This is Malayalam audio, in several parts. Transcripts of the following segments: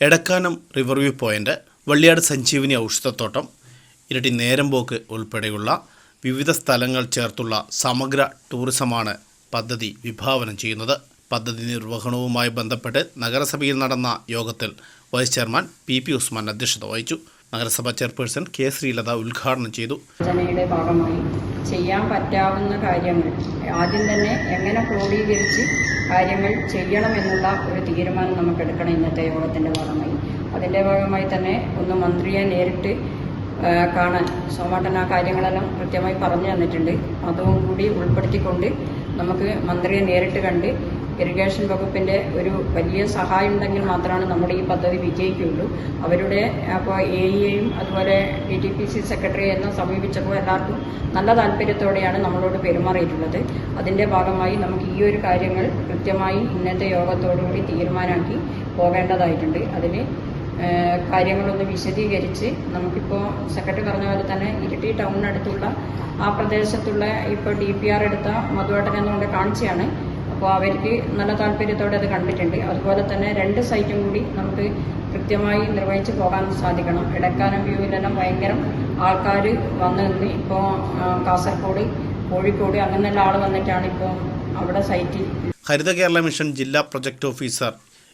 Edakkanam river view point Valliyad Sanjeevini ഔഷധത്തോട്ടം ഇരട്ടി നേരമ്പോക്ക് ഉൾപ്പെടെയുള്ള വിവിധ സ്ഥലങ്ങൾ ചേർത്തുള്ള സമഗ്ര ടൂറിസമാണ് പദ്ധതി വിഭാവനം ചെയ്യുന്നത്. പദ്ധതി നിർവഹണവുമായി ബന്ധപ്പെട്ട് നഗരസഭയിൽ നടന്ന യോഗത്തിൽ vice chairman P P Usman അധ്യക്ഷത വഹിച്ചു. നഗരസഭാ ചെയർപേഴ്സൺ കെ ശ്രീലത ഉദ്ഘാടനം ചെയ്തു. യോജനയുടെ ഭാഗമായി ചെയ്യാൻ പറ്റാവുന്ന കാര്യങ്ങൾ ആദ്യം തന്നെ എങ്ങനെ ക്രോഡീകരിച്ച് കാര്യങ്ങൾ ചെയ്യണമെന്നുള്ള ഒരു തീരുമാനം നമുക്ക് എടുക്കണം ഇന്നത്തെ യോഗത്തിന്റെ ഭാഗമായി. അതിന്റെ ഭാഗമായി തന്നെ ഒന്ന് മന്ത്രിയെ നേരിട്ട് കാണാൻ സോമാട്ടൻ ആ കാര്യങ്ങളെല്ലാം കൃത്യമായി പറഞ്ഞു തന്നിട്ടുണ്ട്. അതും കൂടി ഉൾപ്പെടുത്തിക്കൊണ്ട് നമുക്ക് മന്ത്രിയെ നേരിട്ട് കണ്ട് ഇറിഗേഷൻ വകുപ്പിന്റെ ഒരു വലിയ സഹായം ഉണ്ടെങ്കിൽ മാത്രമാണ് നമ്മുടെ ഈ പദ്ധതി വിജയിക്കുകയുള്ളൂ. അവരുടെ അപ്പോൾ എ ഇയെയും അതുപോലെ ഡി ടി പി സി സെക്രട്ടറിയെ എല്ലാം സമീപിച്ചപ്പോൾ എല്ലാവർക്കും നല്ല താല്പര്യത്തോടെയാണ് നമ്മളോട് പെരുമാറിയിട്ടുള്ളത്. അതിന്റെ ഭാഗമായി നമുക്ക് ഈ ഒരു കാര്യങ്ങൾ കൃത്യമായി ഇന്നത്തെ യോഗത്തോടുകൂടി തീരുമാനമാക്കി പോകേണ്ടതായിട്ടുണ്ട്. അതിന് കാര്യങ്ങളൊന്ന് വിശദീകരിച്ച് നമുക്കിപ്പോൾ സെക്രട്ടറി പറഞ്ഞ പോലെ തന്നെ ഇരിട്ടി ടൗണിനടുത്തുള്ള ആ പ്രദേശത്തുള്ള ഇപ്പോൾ ഡി പി ആർ എടുത്ത മധുവേട്ടൻ എന്നുകൊണ്ട് കാണിച്ചാണ് അപ്പോൾ അവർക്ക് നല്ല താല്പര്യത്തോടെ അത് കണ്ടിട്ടുണ്ട്. അതുപോലെ തന്നെ രണ്ട് സൈറ്റും കൂടി നമുക്ക് കൃത്യമായി നിർവഹിച്ച് പോകാൻ സാധിക്കണം. ഇടക്കാലം വ്യൂവിലെല്ലാം ഭയങ്കര ആൾക്കാർ വന്നു നിന്ന് ഇപ്പോൾ കാസർഗോഡ് കോഴിക്കോട് അങ്ങനെയുള്ള ആൾ വന്നിട്ടാണ് ഇപ്പോൾ അവിടെ സൈറ്റിൽ ഹരിത കേരള മിഷൻ ജില്ലാ project officer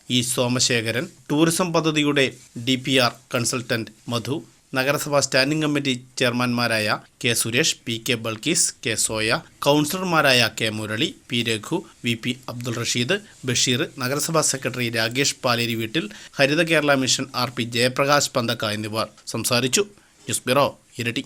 E Somasekharan tourism പദ്ധതിയുടെ D P R consultant Madhu നഗരസഭാ standing committee ചെയർമാൻമാരായ K Suresh P K Balkees K Soya കൗൺസിലർമാരായ K Murali P Raghu V P Abdul Rasheed Basheer നഗരസഭാ സെക്രട്ടറി രാകേഷ് പാലേരി വീട്ടിൽ Haritha Kerala mission R P Jayaprakash Panthakka എന്നിവർ സംസാരിച്ചു. ന്യൂസ് ബ്യൂറോ ഇരട്ടി.